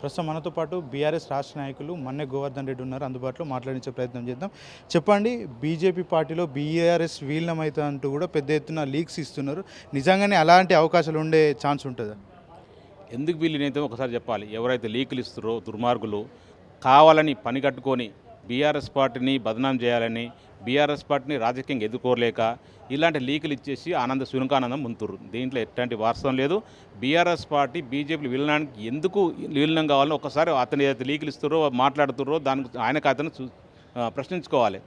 ప్రస్తుతం మనతో పాటు బీఆర్ఎస్ రాష్ట్ర నాయకులు మన్నె గోవర్ధన్ రెడ్డి ఉన్నారు. అందుబాటులో మాట్లాడించే ప్రయత్నం చేద్దాం. చెప్పండి బీజేపీ పార్టీలో బీఆర్ఎస్ వీలనమైతే అంటూ కూడా పెద్ద ఎత్తున లీక్స్ ఇస్తున్నారు. నిజంగానే అలాంటి అవకాశాలు ఉండే ఛాన్స్ ఉంటుందా? ఎందుకు వీళ్ళనైతే ఒకసారి చెప్పాలి. ఎవరైతే లీకులు ఇస్తారో దుర్మార్గులు కావాలని పని కట్టుకొని బీఆర్ఎస్ పార్టీని బదనాం చేయాలని బీఆర్ఎస్ పార్టీని రాజకీయంగా ఎదుర్కోలేక ఇలాంటి లీకులు ఇచ్చేసి ఆనంద సునకానందం ముంతురు. దీంట్లో ఎట్లాంటి వాస్తవం లేదు. బీఆర్ఎస్ పార్టీ బీజేపీ విలీనానికి ఎందుకు విలీనం కావాలో ఒకసారి అతను ఏదైతే లీకులు ఇస్తారో మాట్లాడుతారో దానికి ఆయనకు అతను చూ- ప్రశ్నించుకోవాలి.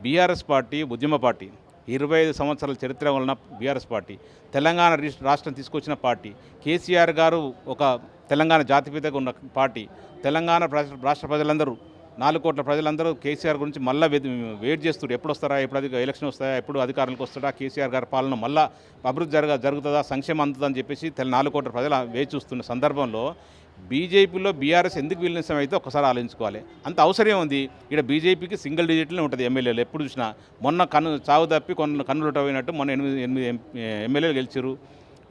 బీఆర్ఎస్ పార్టీ ఉద్యమ పార్టీ ఇరవై ఐదు సంవత్సరాల చరిత్ర వలన బీఆర్ఎస్ పార్టీ తెలంగాణ రాష్ట్రం తీసుకొచ్చిన పార్టీ కేసీఆర్ గారు ఒక తెలంగాణ జాతిపితగా ఉన్న పార్టీ తెలంగాణ రాష్ట్ర ప్రజలందరూ నాలుగు కోట్ల ప్రజలందరూ కేసీఆర్ గురించి మళ్ళీ వెయిట్ చేస్తారు ఎప్పుడు వస్తారా ఎప్పుడు అధిక ఎలక్షన్ వస్తాయా ఎప్పుడు అధికారంలోకి వస్తాడా కేసీఆర్ గారి పాలన మళ్ళా అభివృద్ధి జరగ జరుగుతుందా సంక్షేమం అందుతుందని చెప్పేసి తెల నాలుగు కోట్ల ప్రజలు వేచి చూస్తున్న సందర్భంలో బీజేపీలో బీఆర్ఎస్ ఎందుకు విలీనం అయితే ఒకసారి ఆలోచించుకోవాలి. అంత అవసరం ఉంది ఇక్కడ బీజేపీకి సింగిల్ డిజిట్లో ఉంటుంది ఎమ్మెల్యేలు. ఎప్పుడు చూసినా మొన్న కన్ను చావు తప్పి కొన్ని కన్నులు పోయినట్టు మొన్న ఎనిమిది ఎనిమిది ఎమ్మెల్యేలు గెలిచారు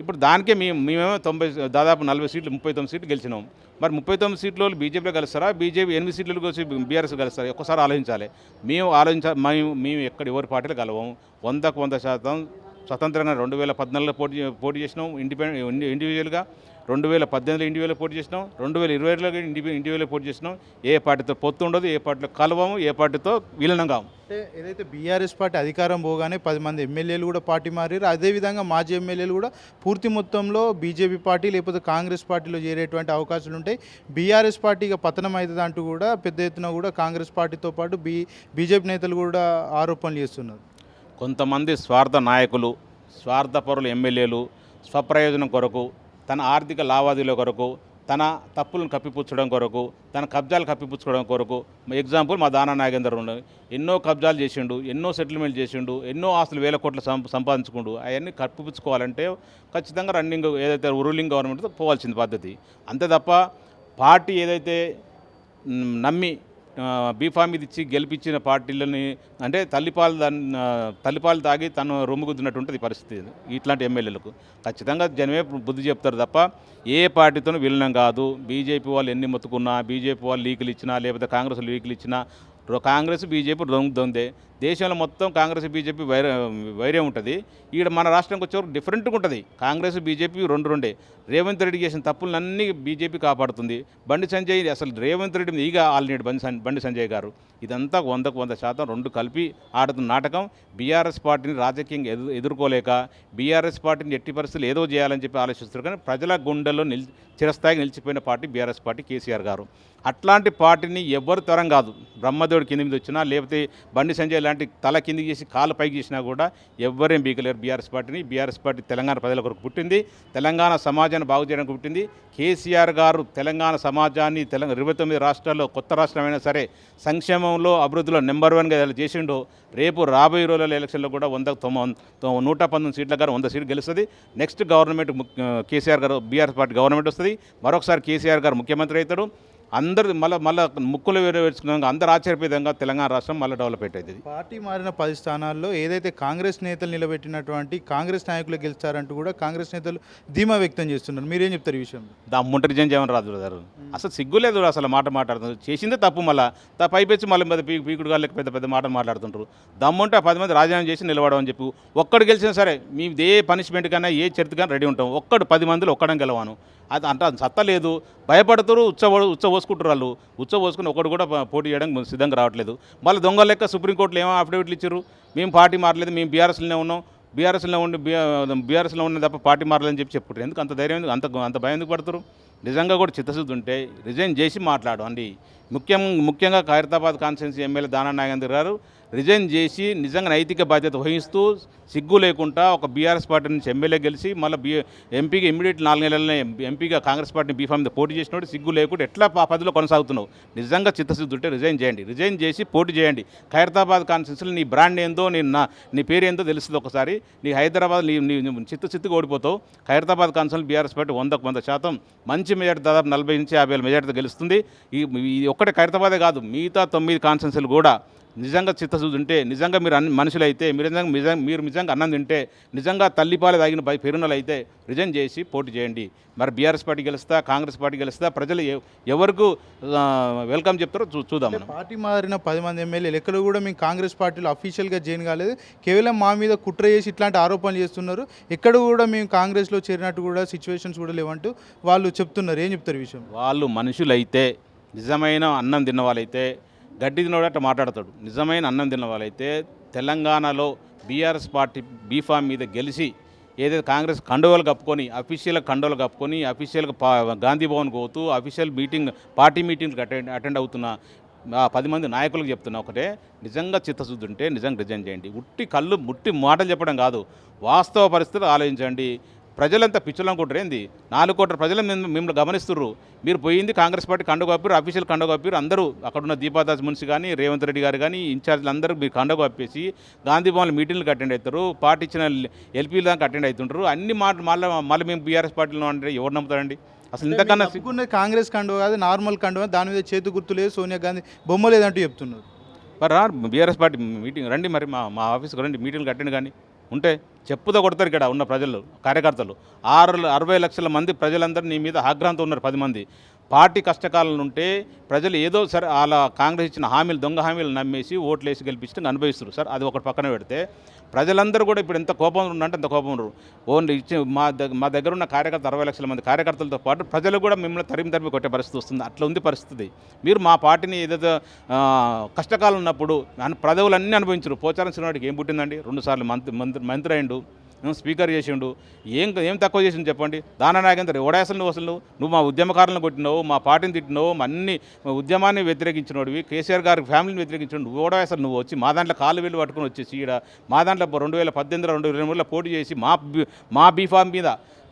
ఇప్పుడు దానికే మేము మేమేమో తొంభై దాదాపు నలభై సీట్లు ముప్పై తొమ్మిది సీట్లు గెలిచినాం. మరి ముప్పై తొమ్మిది సీట్లు వాళ్ళు బీజేపీలో కలుస్తారా? బీజేపీ ఎనిమిది సీట్లు వచ్చి బీఆర్ఎస్ కలుస్తారా? ఒక్కసారి ఆలోచించాలి. మేము ఆలోచించ మేము మేము ఎక్కడ ఎవరి పార్టీలు కలవం వందకు వంద శాతం స్వతంత్రంగా రెండు వేల పద్నాలుగులో పోటీ పోటీ చేసినాం. ఇండిపెండెంట్ ఇండివిజువల్గా రెండు వేల పద్దెనిమిదిలో ఇండివిజువల్ పోటీ చేసినాం. రెండు వేల ఇరవైలో ఇండివి ఇండివిజువల్ పోటీ చేసినాం. ఏ పార్టీతో పొత్తు ఉండదు ఏ పార్టీలో కలవము ఏ పార్టీతో విలీనం కాము అంటే ఏదైతే బీఆర్ఎస్ పార్టీ అధికారం పోగానే పది మంది ఎమ్మెల్యేలు కూడా పార్టీ మారారు అదేవిధంగా మాజీ ఎమ్మెల్యేలు కూడా పూర్తి మొత్తంలో బీజేపీ పార్టీ లేకపోతే కాంగ్రెస్ పార్టీలో చేరేటువంటి అవకాశాలు ఉంటాయి. బీఆర్ఎస్ పార్టీగా పతనం అవుతుంది అంటూ కూడా పెద్ద ఎత్తున కూడా కాంగ్రెస్ పార్టీతో పాటు బీ బీజేపీ నేతలు కూడా ఆరోపణలు చేస్తున్నారు. కొంతమంది స్వార్థ నాయకులు స్వార్థపరులు ఎమ్మెల్యేలు స్వప్రయోజనం కొరకు తన ఆర్థిక లావాదేవీల కొరకు తన తప్పులను కప్పిపుచ్చడం కొరకు తన కబ్జాలు కప్పిపుచ్చుకోవడం కొరకు ఎగ్జాంపుల్ మా దానా నాగేందర్ ఉన్నాడు ఎన్నో కబ్జాలు చేసిండు ఎన్నో సెటిల్మెంట్ చేసిండు ఎన్నో ఆస్తులు వేల కోట్లు సం సంపాదించుకుండు. అవన్నీ కప్పిపుచ్చుకోవాలంటే ఖచ్చితంగా రన్నింగ్ ఏదైతే రూలింగ్ గవర్నమెంట్ పోవాల్సింది పద్ధతి. అంతే తప్ప పార్టీ ఏదైతే నమ్మి బీఫామ్ ఇది ఇచ్చి గెలిపించిన పార్టీలని అంటే తల్లిపాలు దాన్ని తల్లిపాలు తాగి తను రొమ్ముగుద్దినట్టు ఉంటుంది పరిస్థితి ఇట్లాంటి ఎమ్మెల్యేలకు. ఖచ్చితంగా జనమే బుద్ధి చెప్తారు తప్ప ఏ పార్టీతోనూ విలీనం కాదు. బీజేపీ వాళ్ళు ఎన్ని మొత్తుకున్నా బీజేపీ వాళ్ళు లీకులు ఇచ్చినా లేకపోతే కాంగ్రెస్ లీకులు ఇచ్చినా రో- కాంగ్రెస్ బీజేపీ దొంగ దొందే దేశంలో మొత్తం కాంగ్రెస్ బీజేపీ వైర వైరే ఉంటుంది. ఈడ మన రాష్ట్రంకి వచ్చేవరకు డిఫరెంట్గా ఉంటుంది. కాంగ్రెస్ బీజేపీ రెండు రెండే. రేవంత్ రెడ్డి చేసిన తప్పులన్నీ బీజేపీ కాపాడుతుంది. బండి సంజయ్ అసలు రేవంత్ రెడ్డి మీద ఈగ ఆల్రెడీ బండి బండి సంజయ్ గారు. ఇదంతా వందకు వంద శాతం రెండు కలిపి ఆడుతున్న నాటకం. బీఆర్ఎస్ పార్టీని రాజకీయంగా ఎదు ఎదుర్కోలేక బీఆర్ఎస్ పార్టీని ఎట్టి పరిస్థితులు ఏదో చేయాలని చెప్పి ఆలోచిస్తారు కానీ ప్రజల గుండెల్లో నిల్ చిరస్థాయికి నిలిచిపోయిన పార్టీ బీఆర్ఎస్ పార్టీ కేసీఆర్ గారు. అట్లాంటి పార్టీని ఎవ్వరు తరం కాదు. బ్రహ్మదేవుడు కింద మీద వచ్చినా లేకపోతే బండి సంజయ్ ఇలాంటి తల కిందికి చేసి కాలు పైకి చేసినా కూడా ఎవ్వరేం బీకలేరు. బీఆర్ఎస్ పార్టీని బీఆర్ఎస్ పార్టీ తెలంగాణ ప్రజల కొరకు పుట్టింది. తెలంగాణ సమాజాన్ని బాగు చేయడానికి పుట్టింది. కేసీఆర్ గారు తెలంగాణ సమాజాన్ని తెలంగాణ ఇరవై తొమ్మిది రాష్ట్రాల్లో కొత్త రాష్ట్రమైనా సరే సంక్షేమంలో అభివృద్ధిలో నెంబర్ వన్గా ఎలా చేసిండో రేపు రాబోయే రోజుల ఎలక్షన్లో కూడా వంద తొమ్మిది నూట పంతొమ్మిది సీట్ల గారు వంద సీట్లు గెలుస్తుంది. నెక్స్ట్ గవర్నమెంట్ కేసీఆర్ గారు బీఆర్ఎస్ పార్టీ గవర్నమెంట్ వస్తుంది. మరొకసారి కేసీఆర్ గారు ముఖ్యమంత్రి అవుతాడు. అందరు మళ్ళీ మళ్ళీ ముక్కులు వేరే వేసుకున్నాక అందరు ఆశ్చర్యపోయే విధంగా తెలంగాణ రాష్ట్రం మళ్ళీ డెవలప్ అవుతుంది పార్టీ మారిన పది స్థానాల్లో ఏదైతే కాంగ్రెస్ నేతలు నిలబెట్టినటువంటి కాంగ్రెస్ నాయకులు గెలిచారంటూ కూడా కాంగ్రెస్ నేతలు ధీమా వ్యక్తం చేస్తున్నారు. మీరేం చెప్తారు ఈ విషయంలో? దమ్ముంటే నిజం చేయమని రాదు బ్రదర్. అసలు సిగ్గులేదు అసలు మాట మాట్లాడుతుంది చేసిందే తప్పు మళ్ళీ. అయిపోయి మళ్ళీ పీకు పీకుడు గాళ్ళకి పెద్ద పెద్ద మాటలు మాట్లాడుతుంటారు దమ్ముంటే ఆ పది మంది రాజీనామా చేసి నిలబడమని చెప్పి ఒక్కడు గెలిచినా సరే మీ ఏ పనిష్మెంట్ కన్నా ఏ చరిత్ర కన్నా రెడీ ఉంటాం. ఒక్కడు పది మందిలో ఒక్కడం గెలవాను. అది అంట సత్తా లేదు. భయపడుతారు ఉచ్చ ఉచ్చ పోసుకుంటారు వాళ్ళు. ఉచ్చ పోసుకుని ఒకడు కూడా పోటీ చేయడానికి సిద్ధంగా రావట్లేదు. మళ్ళీ దొంగ లెక్క సుప్రీంకోర్టులో ఏమో అఫిడవిట్లు ఇచ్చారు మేము పార్టీ మారలేదు మేము బీఆర్ఎస్లోనే ఉన్నాం. బీఆర్ఎస్లో ఉండి బీఆర్ఎస్లో ఉన్న తప్ప పార్టీ మారలేదని చెప్పి చెప్పుకుంటారు. ఎందుకు అంత ధైర్యం ఎందుకు అంత అంత భయం ఎందుకు పడతారు నిజంగా కూడా చిత్తశుద్ధి ఉంటే రిజైన్ చేసి మాట్లాడు అండి. ముఖ్యం ముఖ్యంగా ఖైరతాబాద్ కాన్స్టిట్యున్సీ ఎమ్మెల్యే దానా నాగేంద్ర గారు రిజైన్ చేసి నిజంగా నైతిక బాధ్యత వహిస్తూ సిగ్గు లేకుండా ఒక బీఆర్ఎస్ పార్టీ నుంచి ఎమ్మెల్యే గెలిచి మళ్ళీ బీ ఎంపీగా ఇమీడియట్ నాలుగు నెలలనే ఎంపీగా కాంగ్రెస్ పార్టీని బీఫామ్ మీద పోటీ చేసినప్పుడు సిగ్గు లేకుండా ఎట్లా ఆ పదిలో కొనసాగుతున్నావు? నిజంగా చిత్తశుద్ధి ఉంటే రిజైన్ చేయండి. రిజైన్ చేసి పోటీ చేయండి. ఖైరతాబాద్ కాన్స్టిట్యూన్సీలో నీ బ్రాండ్ ఏందో నీ నా నీ పేరు ఏందో తెలుస్తుంది ఒకసారి. నీ హైదరాబాద్ నీ నీ నీ ఓడిపోతావు. ఖైరతాబాద్ కాన్స్టిట్యున్సీ బీఆర్ఎస్ పార్టీ వందకు వంద శాతం. మంచి మెజార్టీ దాదాపు నలభై నుంచి యాభై వేల మెజార్టీతో గెలుస్తుంది. ఈ ఒక్కటే ఖైరతాబాదే కాదు మిగతా తొమ్మిది కాన్స్టిట్యూన్సీలు కూడా నిజంగా చిత్తశుద్ధి ఉంటే నిజంగా మీరు అన్ని మనుషులైతే మీరు నిజంగా నిజంగా మీరు నిజంగా అన్నం తింటే నిజంగా తల్లిపాలు తాగిన పెరునలు అయితే రిజైన్ చేసి పోటీ చేయండి. మరి బీఆర్ఎస్ పార్టీ గెలుస్తా కాంగ్రెస్ పార్టీ గెలుస్తా ప్రజలు ఎవ- ఎవరికి వెల్కమ్ చెప్తారో చూ చూద్దాం మనం. పార్టీ మారిన పది మంది ఎమ్మెల్యేలు ఎక్కడ కూడా మేము కాంగ్రెస్ పార్టీలో అఫీషియల్గా జాయిన్ కాలేదు. కేవలం మా మీద కుట్ర చేసి ఇట్లాంటి ఆరోపణలు చేస్తున్నారు. ఎక్కడ కూడా మేము కాంగ్రెస్లో చేరినట్టు కూడా సిచ్యువేషన్స్ కూడా లేవంటూ వాళ్ళు చెప్తున్నారు. ఏం చెప్తారు విషయం? వాళ్ళు మనుషులైతే నిజమైన అన్నం తిన్న వాళ్ళైతే గడ్డి తినవాడట మాట్లాడతాడు. నిజమైన అన్నం తిన్న వాళ్ళైతే తెలంగాణలో బీఆర్ఎస్ పార్టీ బీఫామ్ మీద గెలిచి ఏదైతే కాంగ్రెస్ కండువలు కప్పుకొని అఫీషియల్ కండువలు కప్పుకొని అఫీషియల్గా పా గాంధీ భవన్కి పోతూ అఫీషియల్ మీటింగ్ పార్టీ మీటింగ్కి అటెండ్ అటెండ్ అవుతున్న ఆ పది మంది నాయకులకు చెప్తున్నా ఒకటే నిజంగా చిత్తశుద్ధి ఉంటే నిజంగా రిజైన్ చేయండి. ఉట్టి కళ్ళు ముట్టి మాటలు చెప్పడం కాదు. వాస్తవ పరిస్థితులు ఆలోచించండి. ప్రజలంతా పిచ్చలం కొట్టరు. ఏంది? నాలుగు కోట్ల ప్రజలు మిమ్మ- మిమ్మల్ని గమనిస్తుర్రు. మీరు పోయింది కాంగ్రెస్ పార్టీ కండ కప్పారు అఫీషియల్ కండ కప్పారు అందరూ అక్కడున్న దీపాదాస్ మున్సి కానీ రేవంత్ రెడ్డి గారు కానీ ఇన్ఛార్జ్లు అందరూ మీరు కండ కప్పేసి గాంధీ భవన్ మీటింగ్లకు అటెండ్ అవుతారు పార్టీ ఇచ్చిన ఎల్పీలు దాకా అటెండ్ అవుతుంటారు అన్ని మాటలు మళ్ళీ మళ్ళీ మేము బీఆర్ఎస్ పార్టీలో అంటే ఎవరు నమ్ముతారండి? అసలు ఇంతకన్నా సిగ్గు- తప్పుకున్నది కాంగ్రెస్ కండువ కాదు నార్మల్ కండువ దాని మీద చేతి గుర్తు లేదు సోనియా గాంధీ బొమ్మ లేదంటూ చెప్తున్నారు. మరి రా బీఆర్ఎస్ పార్టీ మీటింగ్ రండి మరి మా మా ఆఫీస్కి రండి మీటింగ్లు అటెండ్ కానీ. ఉంటే చెప్పుతో కొడతారు ఇక్కడ ఉన్న ప్రజలు కార్యకర్తలు. ఆరు అరవై లక్షల మంది ప్రజలందరూ నీ మీద ఆగ్రహంతో ఉన్నారు పది మంది. పార్టీ కష్టకాలం ఉంటే ప్రజలు ఏదో సరే అలా కాంగ్రెస్ ఇచ్చిన హామీలు దొంగ హామీలు నమ్మేసి ఓట్లు వేసి గెలిపించి అనుభవిస్తారు సార్ అది ఒకటి పక్కన పెడితే ప్రజలందరూ కూడా ఇప్పుడు ఎంత కోపం ఉందంటే అంత కోపం ఓన్లీ ఇచ్చి మా దగ్గర మా దగ్గర ఉన్న కార్యకర్త అరవై లక్షల మంది కార్యకర్తలతో పాటు ప్రజలు కూడా మిమ్మల్ని తరిమి తరిమి కొట్టే పరిస్థితి వస్తుంది. అట్లా ఉంది పరిస్థితి. మీరు మా పార్టీని ఏదైతే కష్టకాలం ఉన్నప్పుడు అన్- అన్నీ అనుభవించరు. పోచారం శ్రీనాడికి ఏం పుట్టిందండి? రెండుసార్లు మంత్రి మంత్రి మంత్రి అయిండు ఏం స్పీకర్ చేసిండు ఏం ఏం తక్కువ చేసిండు చెప్పండి? దానా నాగేందర్ ఎవడాసలు నువ్వు అసలు నువ్వు నువ్వు మా ఉద్యమకారులను కొట్టినావు మా పార్టీని తిట్టినావు మా అన్ని ఉద్యమాన్ని వ్యతిరేకించినోడివి కేసీఆర్ గారి ఫ్యామిలీని వ్యతిరేకించినాడు నువ్వు అసలు నువ్వు? వచ్చి మా దాంట్లో కాలు వెళ్ళి పట్టుకొని వచ్చేసి ఈడ మా దాంట్లో రెండు వేల పద్దెనిమిది రెండు ఇరవై మూడులో పోటీ చేసి మా బి- మా బీఫామ్ మీద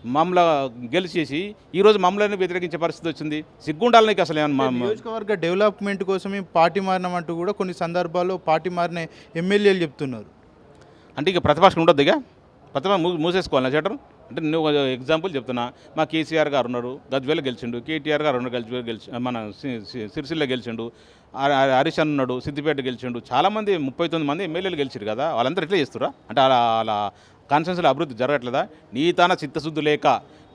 మమ్మల్ని గెలిచేసి ఈరోజు మమ్మల్ని వ్యతిరేకించే పరిస్థితి వచ్చింది. సిగ్గుండాలి నీకు అసలు నియోజకవర్గ డెవలప్మెంట్ కోసమే పార్టీ మారినామంటూ కూడా కొన్ని సందర్భాల్లో పార్టీ మారిన ఎమ్మెల్యేలు చెప్తున్నారు. అంటే ఇక ప్రతిపక్షం ఉండొద్దు ఇక. ప్రతిభ మూ మూసేసుకోవాలి షటర్ అంటే నువ్వు ఎగ్జాంపుల్ చెప్తున్నా. మా కేసీఆర్ గారు ఉన్నారు. గజ్వేల్ గెలిచిండు. కేటీఆర్ గారు ఉన్నారు గజ్వేల్ గెలిచి మన సి- సిరిసిల్ల గెలిచిండు. ఆ- హరీష్ ఉన్నాడు సిద్దిపేట గెలిచిండు. చాలామంది ముప్పై తొమ్మిది మంది ఎమ్మెల్యేలు గెలిచారు కదా. వాళ్ళందరూ ఇట్లా చేస్తురా అంటే అలా అలా కాన్స్టిట్యూన్సీలో అభివృద్ధి జరగట్లేదా? నీ తాన చిత్తశుద్ధి లేక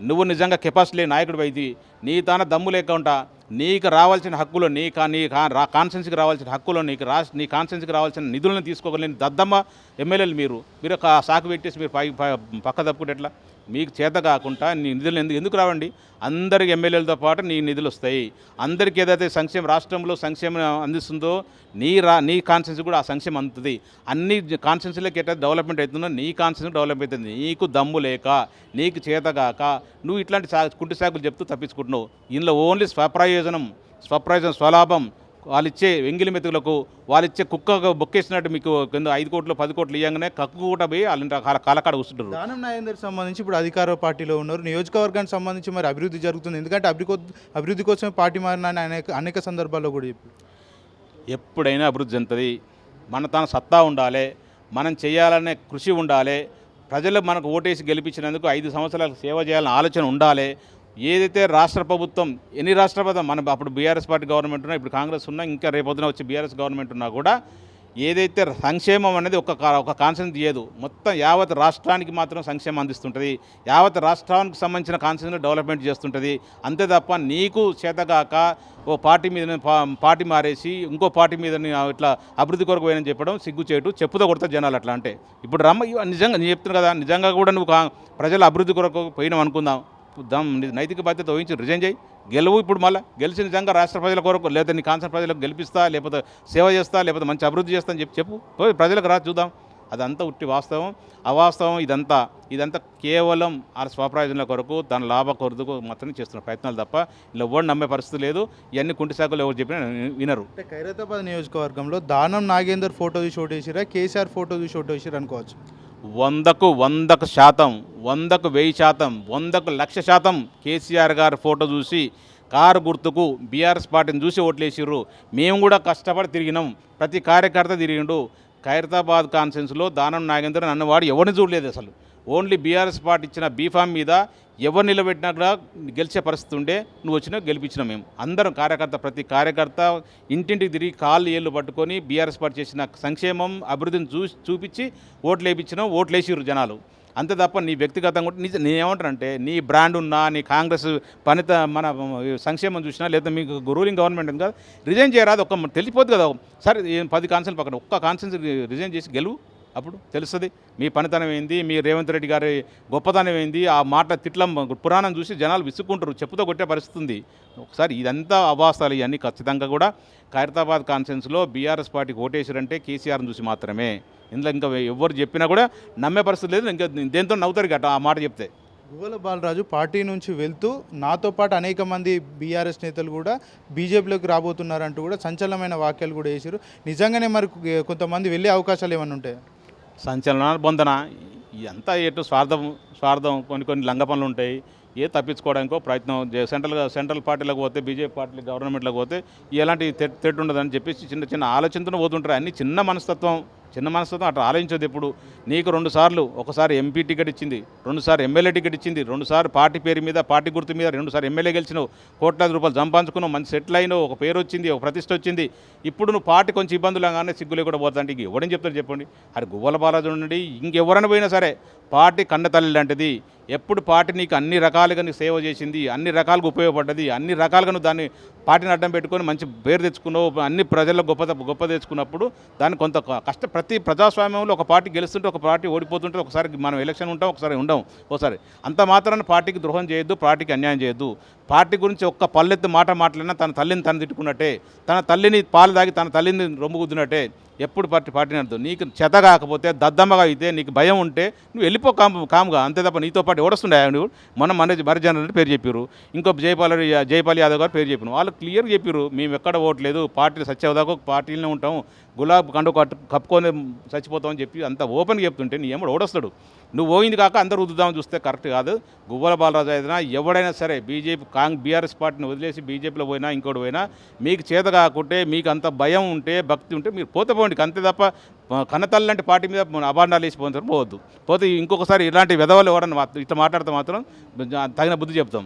నువ్వు నిజంగా కెపాసిటీ లేని నాయకుడు అయితే నీ తాన దమ్ము లేక ఉంటా. నీకు రావాల్సిన హక్కులు నీ కా నీ కా రా రావాల్సిన హక్కులు నీకు రా నీ కాన్సెన్స్కి రావాల్సిన నిధులను తీసుకోగలేని దద్దమ్మ ఎమ్మెల్యేలు మీరు. మీరు ఒక సాకు పెట్టేసి మీరు పై- పక్క తప్పుకుంటే ఎట్లా? మీకు చేత కాకుండా నీ నిధులు ఎందుకు ఎందుకు రావండి? అందరికి ఎమ్మెల్యేలతో పాటు నీ నిధులు వస్తాయి. అందరికీ ఏదైతే సంక్షేమ రాష్ట్రంలో సంక్షేమం అందిస్తుందో నీ రా నీ కాన్సెన్స్ కూడా ఆ సంక్షేమం అందుతుంది. అన్ని కాన్స్టెన్సీలకి ఎట్లా డెవలప్మెంట్ అవుతుందో నీ కాన్సెన్స్ డెవలప్ అవుతుంది. నీకు దమ్ము లేక నీకు చేతగాక నువ్వు ఇట్లాంటి సా కుంటి సాకులు చెప్తూ తప్పించుకుంటున్నావు. ఇందులో ఓన్లీ స్వప్రయోజనం స్వప్రయోజనం స్వలాభం వాళ్ళిచ్చే వెంగిలి మెతుకులకు వాళ్ళిచ్చే కుక్క బొక్కేసినట్టు మీకు కింద ఐదు కోట్లు పది కోట్లు ఇవ్వగానే కక్కు కూడా పోయి వాళ్ళ కాల- కాలకాడ కూర్చుంటారు. దానం నాగేందర్ సంబంధించి ఇప్పుడు అధికార పార్టీలో ఉన్నారు. నియోజకవర్గానికి సంబంధించి మరి అభివృద్ధి జరుగుతుంది. ఎందుకంటే అభివృద్ధి అభివృద్ధి కోసమే పార్టీ మారిన అని అనేక అనేక సందర్భాల్లో కూడా చెప్పి ఎప్పుడైనా అభివృద్ధి చెందుతుంది. మన తన సత్తా ఉండాలి. మనం చేయాలనే కృషి ఉండాలి. ప్రజలు మనకు ఓటేసి గెలిపించినందుకు ఐదు సంవత్సరాలకు సేవ చేయాలనే ఆలోచన ఉండాలి. ఏదైతే రాష్ట్ర ప్రభుత్వం ఎన్ని రాష్ట్ర ప్రభుత్వం మన అప్పుడు బీఆర్ఎస్ పార్టీ గవర్నమెంట్ ఉన్నా ఇప్పుడు కాంగ్రెస్ ఉన్నా ఇంకా రేపొద్దున వచ్చి బీఆర్ఎస్ గవర్నమెంట్ ఉన్నా కూడా ఏదైతే సంక్షేమం అనేది ఒక కా- ఒక కాన్సెన్స్ చేయదు మొత్తం యావత్ రాష్ట్రానికి మాత్రం సంక్షేమం అందిస్తుంటుంది. యావత్ రాష్ట్రానికి సంబంధించిన కాన్సెన్స్ డెవలప్మెంట్ చేస్తుంటుంది. అంతే తప్ప నీకు చేతగాక ఓ పార్టీ మీద పా- పార్టీ మారేసి ఇంకో పార్టీ మీద ఇట్లా అభివృద్ధి కొరకు పోయినని చెప్పడం సిగ్గు చేయటు చెప్పుతో కొడతా జనాలు అట్లా అంటే. ఇప్పుడు రమ్మ నిజంగా నేను చెప్తున్నాను కదా నిజంగా కూడా నువ్వు కా- ప్రజల అభివృద్ధి కొరకు పోయినాం అనుకుందాం. దమ్ నైతిక బాధ్యత వహించి రిజైన్ చేయి. గెలువు ఇప్పుడు మళ్ళీ. గెలిచిన నిజంగా రాష్ట్ర ప్రజల కొరకు లేదా నీ కాన్సర్ ప్రజలకు గెలిపిస్తా లేకపోతే సేవ చేస్తా లేకపోతే మంచి అభివృద్ధి చేస్తా అని చెప్పి చెప్పు. పోయి ప్రజలకు రా చూద్దాం. అదంతా ఉట్టి వాస్తవం. అవాస్తవం ఇదంతా. ఇదంతా కేవలం ఆ స్వప్రయోజనాల కొరకు దాని లాభ కొరకు మాత్రమే చేస్తున్న ప్రయత్నాలు తప్ప ఇలా ఎవరు నమ్మే పరిస్థితి లేదు. ఇవన్నీ కుంటి శాఖలు ఎవరు చెప్పినా వినరు. అంటే ఖైరతాబాద్ నియోజకవర్గంలో దానం నాగేందర్ ఫోటో చూసి ఓటేసిరా కేసీఆర్ ఫోటో చూసి ఓటేసిరా అనుకోవచ్చు. వందకు వందకు శాతం వందకు వెయ్యి శాతం వందకు లక్ష శాతం కేసీఆర్ గారి ఫోటో చూసి కారు గుర్తుకు బీఆర్ఎస్ పార్టీని చూసి ఓట్లేసిర్రు. మేము కూడా కష్టపడి తిరిగినాం. ప్రతి కార్యకర్త తిరిగిండు. ఖైరతాబాద్ కాన్ఫరెన్స్లో దానం నాగేంద్ర వాడు ఎవరిని చూడలేదు అసలు. ఓన్లీ బీఆర్ఎస్ పార్టీ ఇచ్చిన బీఫామ్ మీద ఎవరు నిలబెట్టినా కూడా గెలిచే పరిస్థితి ఉండే నువ్వు వచ్చినా గెలిపించినా మేము. అందరం కార్యకర్త ప్రతి కార్యకర్త ఇంటింటికి తిరిగి కాళ్ళు ఏళ్ళు పట్టుకొని బీఆర్ఎస్ పార్టీ చేసిన సంక్షేమం అభివృద్ధిని చూ చూపించి ఓట్లు వేయించినాం ఓట్లు వేసిరు జనాలు. అంతే తప్ప నీ వ్యక్తిగతంగా కూడా నిజ నేనేమంటానంటే నీ బ్రాండ్ ఉన్నా నీ కాంగ్రెస్ పనిత మన సంక్షేమం చూసినా లేదా మీకు రూలింగ్ గవర్నమెంట్ ఉంది కదా రిజైన్ చేయరాదు ఒక తెలిసిపోద్ది కదా. సరే పది కాన్సెన్స్ పక్కన ఒక్క కాన్సెన్స్ రిజైన్ చేసి గెలువు. అప్పుడు తెలుస్తుంది. మీ పనితనం ఏంది? మీ రేవంత్ రెడ్డి గారి గొప్పతనం ఏంది? ఆ మాట తిట్లం పురాణం చూసి జనాలు విసుక్కుంటారు చెప్పుతో కొట్టే పరిస్థితి ఉంది. ఒకసారి ఇదంతా అవాస్తాలు ఇవన్నీ ఖచ్చితంగా కూడా ఖైరతాబాద్ కాన్ఫరెన్స్లో బీఆర్ఎస్ పార్టీకి ఓటేసారంటే కేసీఆర్ని చూసి మాత్రమే. ఇందులో ఇంకా ఎవరు చెప్పినా కూడా నమ్మే పరిస్థితి లేదు ఇంకా దేంతో నవ్వుతారు గట ఆ మాట చెప్తే. గువ్వల బాలరాజు పార్టీ నుంచి వెళ్తూ నాతో పాటు అనేక మంది బీఆర్ఎస్ నేతలు కూడా బీజేపీలోకి రాబోతున్నారంటూ కూడా సంచలనమైన వాక్యాలు కూడా వేసారు నిజంగానే మరి కొంతమంది వెళ్ళే అవకాశాలు ఏమైనా ఉంటాయా? సంచలన బొందన ఇదంతా ఎటు స్వార్థం స్వార్థం కొన్ని కొన్ని లంగ పనులు ఉంటాయి. ఏ తప్పించుకోవడానికో ప్రయత్నం సెంట్రల్ సెంట్రల్ పార్టీలకు పోతే బీజేపీ పార్టీ గవర్నమెంట్లకు పోతే ఎలాంటి తెట్టు ఉండదని చెప్పేసి చిన్న చిన్న ఆలోచనతో పోతుంటారు. అన్ని చిన్న మనస్తత్వం చిన్న మనసుతో అట్లా ఆలోచించదు ఎప్పుడు. నీకు రెండు సార్లు ఒకసారి ఎంపీ టికెట్ ఇచ్చింది రెండుసార్లు ఎమ్మెల్యే టికెట్ ఇచ్చింది రెండుసార్లు పార్టీ పేరు మీద పార్టీ గుర్తు మీద రెండుసార్లు ఎమ్మెల్యే గెలిచినావు కోట్లాది రూపాయలు సంపాదించుకున్నావు మంచి సెటిల్ అయినావు ఒక పేరు వచ్చింది ఒక ప్రతిష్ట వచ్చింది. ఇప్పుడు నువ్వు పార్టీ కొంచెం ఇబ్బందులు కానీ సిగ్గులే కూడా పోతుంటే ఇంక ఎవడని చెప్తారు చెప్పండి. అది గువ్వల బాలాజీ నుండి ఇంకెవరైనా పోయినా సరే పార్టీ కన్న తల్లి లాంటిది. ఎప్పుడు పార్టీ నీకు అన్ని రకాలుగా నీకు సేవ చేసింది అన్ని రకాలుగా ఉపయోగపడ్డది అన్ని రకాలుగా నువ్వు దాన్ని పార్టీని అడ్డం పెట్టుకొని మంచి పేరు తెచ్చుకున్నావు అన్ని ప్రజల్లో గొప్ప గొప్ప తెచ్చుకున్నప్పుడు దాన్ని కొంత కష్ట ప్రతి ప్రజాస్వామ్యంలో ఒక పార్టీ గెలుస్తుంటే ఒక పార్టీ ఓడిపోతుంటే ఒకసారి మనం ఎలక్షన్ ఉంటాం ఒకసారి ఉండం ఒకసారి అంత మాత్రాన పార్టీకి ద్రోహం చేయొద్దు పార్టీకి అన్యాయం చేయొద్దు. పార్టీ గురించి ఒక్క పల్లెత్తు మాట మాట్లాడినా తన తల్లిని తను తిట్టుకున్నట్టే తన తల్లిని పాలు తాగి తన తల్లిని రొమ్ము గుద్దినట్టే ఎప్పుడు పార్టీ పార్టీని అర్థం నీకు చెత కాకపోతే దద్దమ్మగా అయితే నీకు భయం ఉంటే నువ్వు వెళ్ళిపో కాము కాముగా అంతే తప్ప నీతో పార్టీ ఎవడొస్తుండే ఆయన మొన్న మన మరిజన రెడ్డి పేరు చెప్పారు ఇంకో జయపాల్ రెడ్డి- జయపాల్ యాదవ్ గారు పేరు చెప్పిన వాళ్ళు క్లియర్గా చెప్పారు మేము ఎక్కడ ఓట్లేదు పార్టీ సత్యవదాకు పార్టీలనే ఉంటాం గులాబ్ కండు కట్టు కప్పుకొని చచ్చిపోతామని చెప్పి అంత ఓపెన్గా చెప్తుంటే నీ ఎమ్మడు ఓడొస్తాడు. నువ్వు పోయింది కాక అందరూ రుద్దుదామని చూస్తే కరెక్ట్ కాదు. గువ్వల బాలరాజు అయినా ఎవడైనా సరే బీజేపీ కాంగ్ బీఆర్ఎస్ పార్టీని వదిలేసి బీజేపీలో పోయినా ఇంకోటి పోయినా మీకు చేత కాకుంటే మీకు అంత భయం ఉంటే భక్తి ఉంటే మీరు పోతే పోండి. అంతే తప్ప కన్నతల్లి లాంటి పార్టీ మీద అభాండాలు వేసిపోతారు పోవద్దు. పోతే ఇంకొకసారి ఇలాంటి విధవలు ఎవరన్నా ఇట్లా మాట్లాడితే మాత్రం తగిన బుద్ధి చెప్తాం.